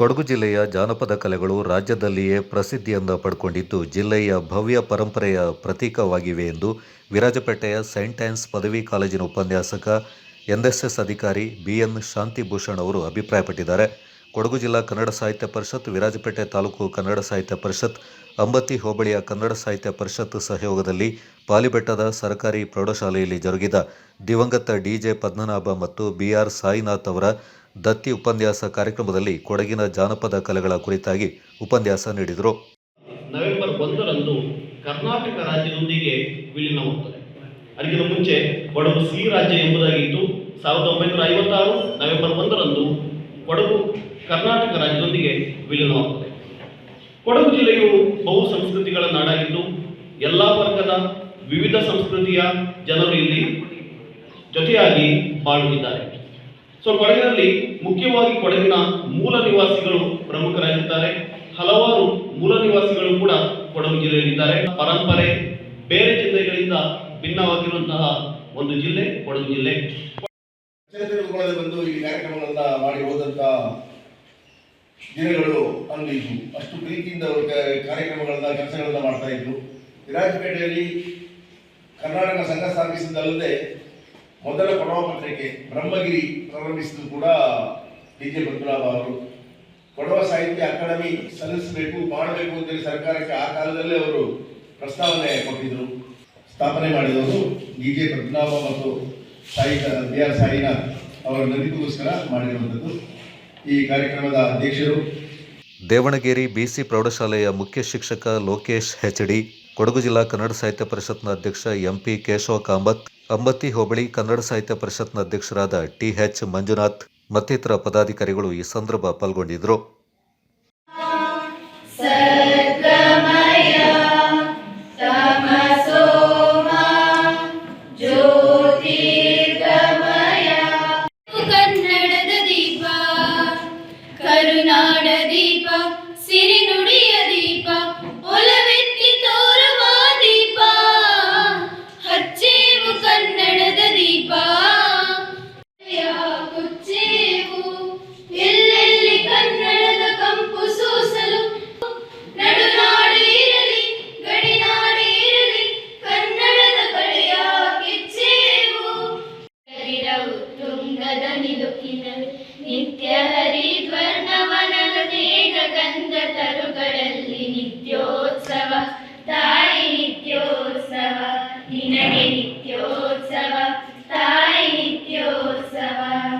ಕೊಡಗು ಜಿಲ್ಲೆಯ ಜಾನಪದ ಕಲೆಗಳು ರಾಜ್ಯದಲ್ಲಿಯೇ ಪ್ರಸಿದ್ಧಿಯನ್ನು ಪಡ್ಕೊಂಡಿದ್ದು, ಜಿಲ್ಲೆಯ ಭವ್ಯ ಪರಂಪರೆಯ ಪ್ರತೀಕವಾಗಿವೆ ಎಂದು ವಿರಾಜಪೇಟೆಯ ಸೈಂಟ್ ಆನ್ಸ್ ಪದವಿ ಕಾಲೇಜಿನ ಉಪನ್ಯಾಸಕ ಎನ್ಎಸ್ಎಸ್ ಅಧಿಕಾರಿ ಬಿಎನ್ ಶಾಂತಿಭೂಷಣ್ ಅವರು ಅಭಿಪ್ರಾಯಪಟ್ಟಿದ್ದಾರೆ. ಕೊಡಗು ಜಿಲ್ಲಾ ಕನ್ನಡ ಸಾಹಿತ್ಯ ಪರಿಷತ್, ವಿರಾಜಪೇಟೆ ತಾಲೂಕು ಕನ್ನಡ ಸಾಹಿತ್ಯ ಪರಿಷತ್ ಅಂಬತಿ ಹೋಬಳಿಯ ಕನ್ನಡ ಸಾಹಿತ್ಯ ಪರಿಷತ್ ಸಹಯೋಗದಲ್ಲಿ ಪಾಲಿಬೆಟ್ಟದ ಸರ್ಕಾರಿ ಪ್ರೌಢಶಾಲೆಯಲ್ಲಿ ಜರುಗಿದ ದಿವಂಗತ ಡಿಜೆ ಪದ್ಮನಾಭ ಮತ್ತು ಬಿಆರ್ ಸಾಯಿನಾಥ್ ಅವರ ದತ್ತಿ ಉಪನ್ಯಾಸ ಕಾರ್ಯಕ್ರಮದಲ್ಲಿ ಕೊಡಗಿನ ಜಾನಪದ ಕಲೆಗಳ ಕುರಿತಾಗಿ ಉಪನ್ಯಾಸ ನೀಡಿದರು. ನವೆಂಬರ್ ಒಂದರಂದು ಕರ್ನಾಟಕ ರಾಜ್ಯದೊಂದಿಗೆ ವಿಲೀನವಾಗುತ್ತದೆ ಅದಕ್ಕಿಂತ ಮುಂಚೆ ಕೊಡಗು ಸಿ ರಾಜ್ಯ ಎಂಬುದಾಗಿತ್ತು. ಸಾವಿರದ ಒಂಬೈನೂರ ಐವತ್ತಾರು ನವೆಂಬರ್ ಒಂದರಂದು ಕೊಡಗು ಕರ್ನಾಟಕ ರಾಜ್ಯದೊಂದಿಗೆ ವಿಲೀನವಾಗುತ್ತದೆ ಕೊಡಗು ಜಿಲ್ಲೆಯು ಬಹು ಸಂಸ್ಕೃತಿಗಳ ನಾಡಾಗಿದ್ದು, ಎಲ್ಲ ವರ್ಗದ ವಿವಿಧ ಸಂಸ್ಕೃತಿಯ ಜನರು ಇಲ್ಲಿ ಜೊತೆಯಾಗಿ ಬಾಳುತ್ತಿದ್ದಾರೆ. ಸೊ ಕೊಡಗಿನಲ್ಲಿ ಮುಖ್ಯವಾಗಿ ಕೊಡಗಿನ ಮೂಲ ನಿವಾಸಿಗಳು ಪ್ರಮುಖರಾಗಿದ್ದಾರೆ ಹಲವಾರು ಮೂಲ ನಿವಾಸಿಗಳು ಕೂಡ ಕೊಡಗು ಜಿಲ್ಲೆಯಲ್ಲಿದ್ದಾರೆ. ಪರಂಪರೆ ಬೇರೆ ಜಿಲ್ಲೆಗಳಿಂದ ಭಿನ್ನವಾಗಿರುವಂತಹ ಒಂದು ಜಿಲ್ಲೆ ಕೊಡಗು ಜಿಲ್ಲೆ. ಬಂದು ಈ ಕಾರ್ಯಕ್ರಮಗಳನ್ನ ಮಾಡಿ ಹೋದಂತ ಅಲ್ಲಿ ಅಷ್ಟು ಪ್ರೀತಿಯಿಂದ ಕಾರ್ಯಕ್ರಮಗಳನ್ನ, ಕೆಲಸಗಳನ್ನ ಮಾಡ್ತಾ ಇದ್ರು. ವಿರಾಜಪೇಟೆಯಲ್ಲಿ ಕರ್ನಾಟಕ ಸಂಘ ಸ್ಥಾಪಿಸಿದ್ದಲ್ಲದೆ ಮೊದಲ ಪತ್ರಿಕೆ ಬ್ರಹ್ಮಗಿರಿ ಪ್ರಾರಂಭಿಸಿದ್ದು ಕೂಡ ಡಿ ಜೆ ಪದ್ಮನಾಭ ಅವರು. ಕೊಡವ ಸಾಹಿತ್ಯ ಅಕಾಡೆಮಿ ಸಲ್ಲಿಸಬೇಕು, ಮಾಡಬೇಕು ಅಂತೇಳಿ ಸರ್ಕಾರಕ್ಕೆ ಆ ಕಾಲದಲ್ಲೇ ಅವರು ಪ್ರಸ್ತಾವನೆ ಕೊಟ್ಟಿದ್ರು. ಸ್ಥಾಪನೆ ಮಾಡಿದವರು ಡಿ ಜೆ ಪದ್ಮನಾಭ ಮತ್ತು ಸಾಹಿತ್ಯ ಬಿ ಆರ್ ಸಾಯಿನಾಥ್ ಅವರ ನೆನಪಿಗೋಸ್ಕರ ಮಾಡಿರುವಂಥದ್ದು ಈ ಕಾರ್ಯಕ್ರಮದ ಅಧ್ಯಕ್ಷರು. ದೇವಣಗೆರೆ ಬಿಸಿ ಪ್ರೌಢಶಾಲೆಯ ಮುಖ್ಯ ಶಿಕ್ಷಕ ಲೋಕೇಶ್ ಹೆಚ್ಡಿ ಕೊಡಗು ಜಿಲ್ಲಾ ಕನ್ನಡ ಸಾಹಿತ್ಯ ಪರಿಷತ್ನ ಅಧ್ಯಕ್ಷ ಎಂಪಿ ಕೇಶವ ಕಾಮತ್ ಅಂಬತಿ ಹೋಬಳಿ ಕನ್ನಡ ಸಾಹಿತ್ಯ ಪರಿಷತ್ನ ಅಧ್ಯಕ್ಷರಾದ ಟಿಎಚ್ ಮಂಜುನಾಥ್ ಮತ್ತಿತರ ಪದಾಧಿಕಾರಿಗಳು ಈ ಸಂದರ್ಭ ಪಾಲ್ಗೊಂಡಿದ್ದರು. ಹರಿರವು ತುಂಗದ ನಿಲುಕಿನಲ್ಲಿ ನಿತ್ಯ ಹರಿದ್ವರ್ಣ